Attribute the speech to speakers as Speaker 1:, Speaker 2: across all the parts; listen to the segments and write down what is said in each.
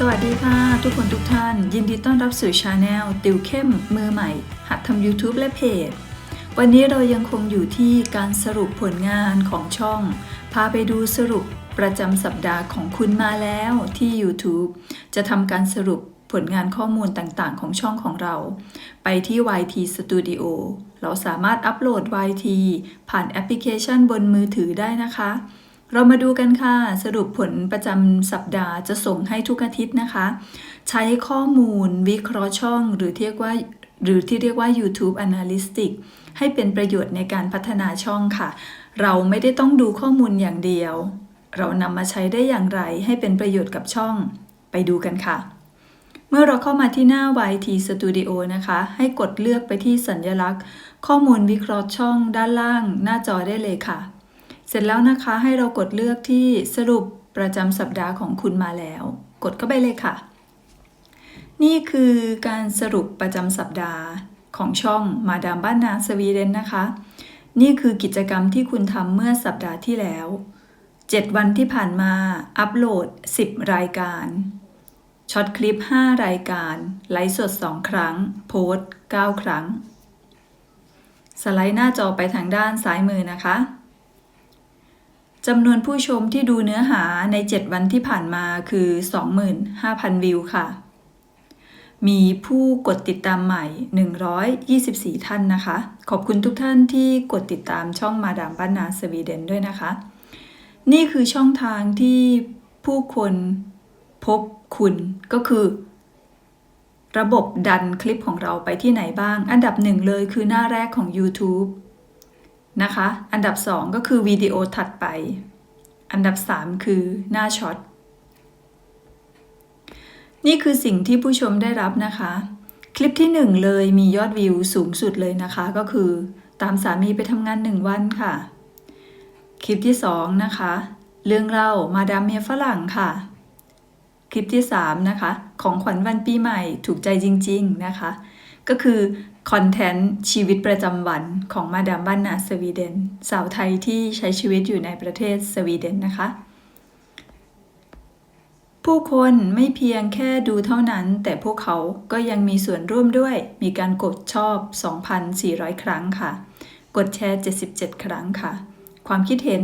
Speaker 1: สวัสดีค่ะ ทุกคนทุกท่าน ยินดีต้อนรับสู่ชาแนลติวเข้มมือใหม่ หัดทำ YouTube และเพจ วันนี้เรายังคงอยู่ที่การสรุปผลงานของช่อง พาไปดูสรุปประจำสัปดาห์ของคุณมาแล้วที่ YouTube จะทำการสรุปผลงานข้อมูลต่างๆ ของช่องของเรา ไปที่ YT Studio เราสามารถอัปโหลด YT ผ่านแอปพลิเคชันบนมือถือได้นะคะ เรามาดูกันค่ะ สรุปผลประจำสัปดาห์จะส่งให้ทุกอาทิตย์นะคะ ใช้ข้อมูลวิเคราะห์ช่องหรือที่เรียกว่าหรือที่เรียกว่า YouTube Analytics ให้เป็นประโยชน์ในการพัฒนาช่องค่ะ เราไม่ได้ต้องดูข้อมูลอย่างเดียว เรานำมาใช้ได้อย่างไรให้เป็นประโยชน์กับช่อง ไปดูกันค่ะ เมื่อเราเข้ามาที่หน้า YT Studio นะคะ ให้กดเลือกไปที่สัญลักษณ์ ข้อมูลวิเคราะห์ช่องด้านล่างหน้าจอได้เลยค่ะ เสร็จแล้วนะคะให้เรากดเลือกที่สรุปประจำสัปดาห์ของคุณมาแล้ว กดเข้าไปเลยค่ะ นี่คือการสรุปประจำสัปดาห์ของช่องมาดามบ้านนาสวีเดนนะคะ นี่คือกิจกรรมที่คุณทำเมื่อสัปดาห์ที่แล้ว 7 วันที่ผ่านมาอัปโหลด 10 รายการช็อตคลิป 5 รายการ ไลฟ์สด 2 ครั้ง โพสต์ 9 ครั้ง สไลด์หน้าจอไปทางด้านซ้ายมือนะคะ จำนวนผู้ชมที่ดูเนื้อหาใน 7 วันที่ผ่านมาคือ 25,000 วิวค่ะ มีผู้กดติดตามใหม่ 124 ท่านนะคะ ขอบคุณทุกท่านที่กดติดตามช่องมาดามบ้านนาสวีเดนด้วยนะคะ นี่คือช่องทางที่ผู้คนพบคุณก็คือ ระบบดันคลิปของเราไปที่ไหนบ้าง อันดับหนึ่งเลยคือหน้าแรกของ YouTube นะคะ อันดับ 2 ก็คือวิดีโอถัดไป อันดับ 3 คือหน้าช็อต นี่คือสิ่งที่ผู้ชมได้รับนะคะ คลิปที่ 1 เลยมียอดวิวสูงสุดเลยนะคะ ก็คือตามสามีไปทำงาน 1 วันค่ะ คลิปที่ 2 นะคะ เรื่องเล่ามาดามเมียฝรั่งค่ะ คลิปที่ 3 นะคะ ของขวัญวันปีใหม่ถูกใจจริง ๆ นะคะ ก็คือ คอนเทนต์ชีวิตประจำวันของมาดามบ้านนาสวีเดน สาวไทยที่ใช้ชีวิตอยู่ในประเทศสวีเดนนะคะ ผู้คนไม่เพียงแค่ดูเท่านั้น แต่พวกเขาก็ยังมีส่วนร่วมด้วย มีการกดชอบ 2,400 ครั้งค่ะ กดแชร์ 77 ครั้งค่ะ ความคิดเห็น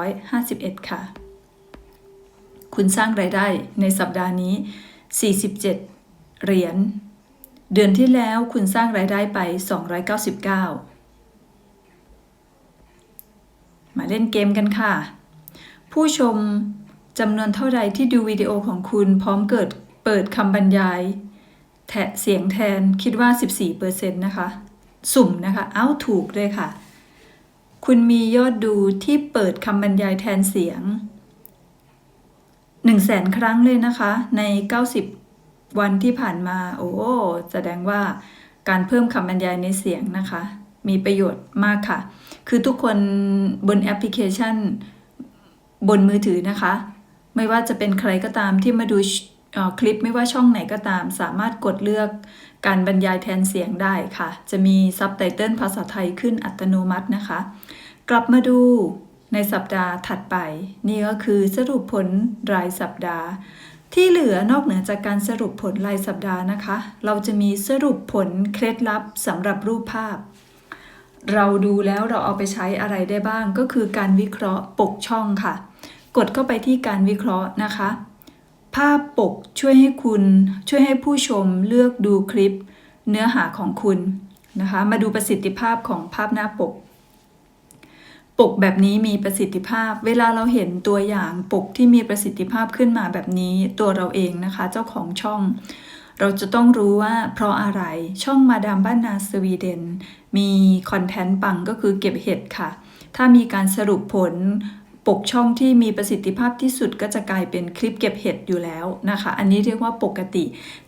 Speaker 1: 251 ค่ะ คุณสร้างไรายได้ในสัปดาห์นี้ 47 เหรียญ เดือนที่แล้วคุณสร้างรายได้ไป 299 มาเล่นเกมกันค่ะ ผู้ชมจำนวนเท่าใดที่ดูวิดีโอของคุณพร้อมเกิดเปิดคำบรรยาย แทะเสียงแทนคิดว่า 14%นะคะ สุ่มนะคะ เอ้าถูกเลยค่ะ คุณมียอดดูที่เปิดคำบรรยายแทนเสียง 1 0 0 0 0แสนครั้งเลยนะคะ ใน 90 วันที่ผ่านมา โอ้แสดงว่าการเพิ่มคำบรรยายในเสียงนะคะ มีประโยชน์มากค่ะ คือทุกคนบนแอปพลิเคชัน บนมือถือนะคะ ไม่ว่าจะเป็นใครก็ตามที่มาดูคลิปไม่ว่าช่องไหนก็ตาม สามารถกดเลือกการบรรยายแทนเสียงได้ค่ะ จะมีซับไตเติลภาษาไทยขึ้นอัตโนมัตินะคะ กลับมาดูในสัปดาห์ถัดไป นี่ก็คือสรุปผลรายสัปดาห์ ที่เหลือนอกเหนือจากการสรุปผลรายสัปดาห์นะคะ เราจะมีสรุปผลเคล็ดลับสำหรับรูปภาพ เราดูแล้วเราเอาไปใช้อะไรได้บ้างก็คือการวิเคราะห์ปกช่องค่ะ กดเข้าไปที่การวิเคราะห์นะคะ ภาพปกช่วยให้คุณช่วยให้ผู้ชมเลือกดูคลิป เนื้อหาของคุณนะคะ มาดูประสิทธิภาพของภาพหน้าปก ปกแบบนี้มีประสิทธิภาพ เวลาเราเห็นตัวอย่างปกที่มีประสิทธิภาพขึ้นมาแบบนี้ ตัวเราเองนะคะ เจ้าของช่อง เราจะต้องรู้ว่าเพราะอะไรช่องมาดามบ้านนาสวีเดน มีคอนเทนต์ปังก็คือเก็บเห็ดค่ะ ถ้ามีการสรุปผลปกช่องที่มีประสิทธิภาพที่สุดก็จะกลายเป็นคลิปเก็บเห็ดอยู่แล้วนะคะ อันนี้เรียกว่าปกติ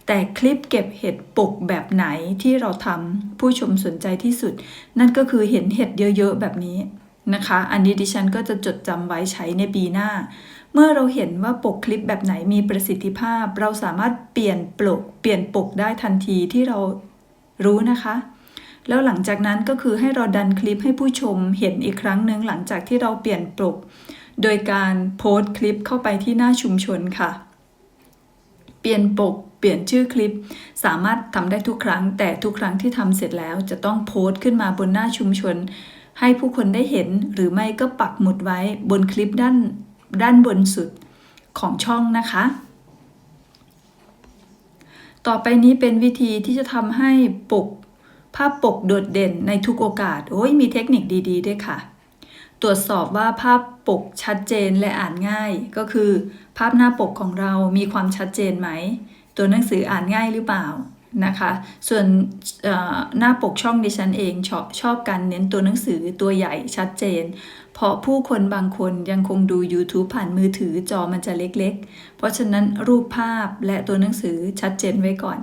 Speaker 1: แต่คลิปเก็บเห็ดปกแบบไหนที่เราทำผู้ชมสนใจที่สุด นั่นก็คือเห็นเห็ดเยอะๆแบบนี้ นะคะ อันนี้ดิฉันก็จะจดจำไว้ใช้ในปีหน้า เมื่อเราเห็นว่าปกคลิปแบบไหนมีประสิทธิภาพ เราสามารถเปลี่ยนปกเปลี่ยนปกได้ทันทีที่เรารู้นะคะ แล้วหลังจากนั้นก็คือให้เราดันคลิปให้ผู้ชมเห็นอีกครั้งหนึ่งหลังจากที่เราเปลี่ยนปก โดยการโพสต์คลิปเข้าไปที่หน้าชุมชนค่ะ เปลี่ยนปกเปลี่ยนชื่อคลิปสามารถทำได้ทุกครั้ง แต่ทุกครั้งที่ทำเสร็จแล้วจะต้องโพสต์ขึ้นมาบนหน้าชุมชน ให้ผู้คนได้เห็นหรือไม่ก็ปักหมุดไว้บนคลิปด้านด้านบนสุดของช่องนะคะ ต่อไปนี้เป็นวิธีที่จะทำให้ปกภาพปกโดดเด่นในทุกโอกาส โอ้ยมีเทคนิคดี ๆ ด้วยค่ะ ตรวจสอบว่าภาพปกชัดเจนและอ่านง่าย ก็คือ ภาพหน้าปกของเรามีความชัดเจนไหม ตัวหนังสืออ่านง่ายหรือเปล่า นะคะ ส่วนหน้าปกช่องดิฉันเองชอบชอบการเน้นตัวหนังสือตัวใหญ่ชัดเจน เพราะผู้คนบางคนยังคงดู YouTube ผ่านมือถือจอมันจะเล็กๆ เพราะฉะนั้นรูปภาพและตัวหนังสือชัดเจนไว้ก่อน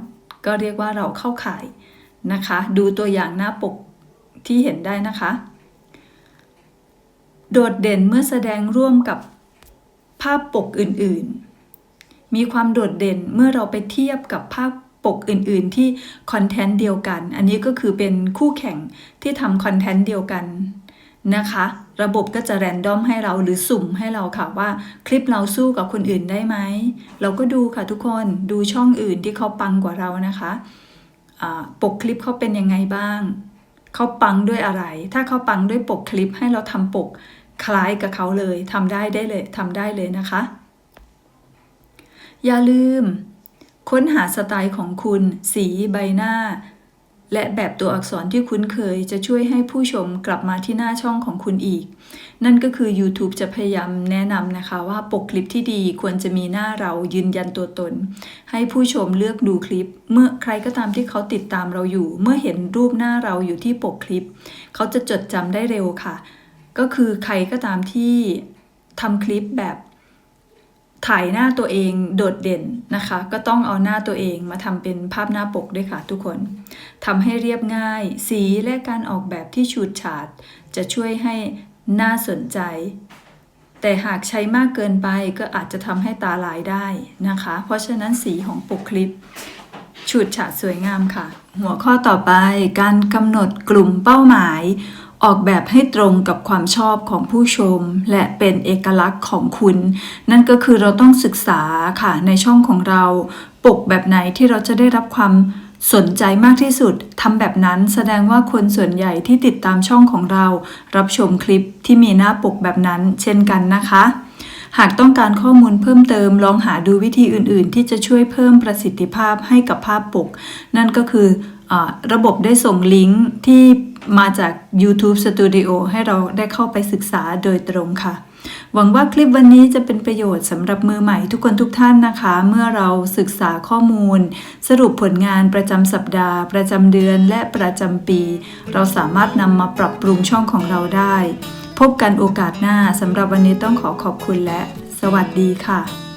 Speaker 1: ก็เรียกว่าเราเข้าข่ายนะคะ ดูตัวอย่างหน้าปกที่เห็นได้นะคะ โดดเด่นเมื่อแสดงร่วมกับภาพปกอื่นๆ มีความโดดเด่นเมื่อเราไปเทียบกับภาพ ปกอื่นๆที่คอนเทนต์เดียวกัน อันนี้ก็คือเป็นคู่แข่งที่ทำคอนเทนต์เดียวกันนะคะ ระบบก็จะแรนดอมให้เราหรือสุ่มให้เราค่ะว่าคลิปเราสู้กับคนอื่นได้ไหม เราก็ดูค่ะทุกคนดูช่องอื่นที่เขาปังกว่าเรานะคะปกคลิปเขาเป็นยังไงบ้าง เขาปังด้วยอะไร ถ้าเขาปังด้วยปกคลิปให้เราทำปกคล้ายกับเขาเลยทำได้ได้เลยทำได้เลยนะคะ อย่าลืม ค้นหาสไตล์ของคุณ สีใบหน้า และแบบตัวอักษรที่คุ้นเคยจะช่วยให้ผู้ชมกลับมาที่หน้าช่องของคุณอีก นั่นก็คือ YouTube จะพยายามแนะนำนะคะว่าปกคลิปที่ดีควรจะมีหน้าเรายืนยันตัวตน ให้ผู้ชมเลือกดูคลิป เมื่อใครก็ตามที่เขาติดตามเราอยู่ เมื่อเห็นรูปหน้าเราอยู่ที่ปกคลิป เขาจะจดจำได้เร็วค่ะ ก็คือใครก็ตามที่ทำคลิปแบบ ถ่ายหน้าตัวเองโดดเด่นนะคะ ก็ต้องเอาหน้าตัวเองมาทำเป็นภาพหน้าปกด้วยค่ะทุกคนทำให้เรียบง่าย สีและการออกแบบที่ฉูดฉาด จะช่วยให้น่าสนใจ แต่หากใช้มากเกินไปก็อาจจะทำให้ตาลายได้นะคะ เพราะฉะนั้นสีของปกคลิปฉูดฉาดสวยงามค่ะ หัวข้อต่อไปการกำหนดกลุ่มเป้าหมาย ออกแบบให้ตรงกับความชอบของผู้ชม และเป็นเอกลักษณ์ของคุณ นั่นก็คือเราต้องศึกษาค่ะในช่องของเรา ปกแบบไหนที่เราจะได้รับความสนใจมากที่สุดทำแบบนั้นแสดงว่าคนส่วนใหญ่ที่ติดตามช่องของเรา รับชมคลิปที่มีหน้าปกแบบนั้น เช่นกันนะคะ หากต้องการข้อมูลเพิ่มเติม ลองหาดูวิธีอื่น ๆ ที่จะช่วยเพิ่มประสิทธิภาพให้กับภาพปก นั่นก็คืออระบบได้ส่งลิงก์ที่ มาจาก YouTube Studio ให้เราได้เข้าไปศึกษาโดยตรงค่ะ หวังว่าคลิปวันนี้จะเป็นประโยชน์สำหรับมือใหม่ทุกคนทุกท่านนะคะ เมื่อเราศึกษาข้อมูล สรุปผลงานประจำสัปดาห์ ประจำเดือนและประจำปี เราสามารถนำมาปรับปรุงช่องของเราได้ พบกันโอกาสหน้าสำหรับวันนี้ต้องขอขอบคุณและ สวัสดีค่ะ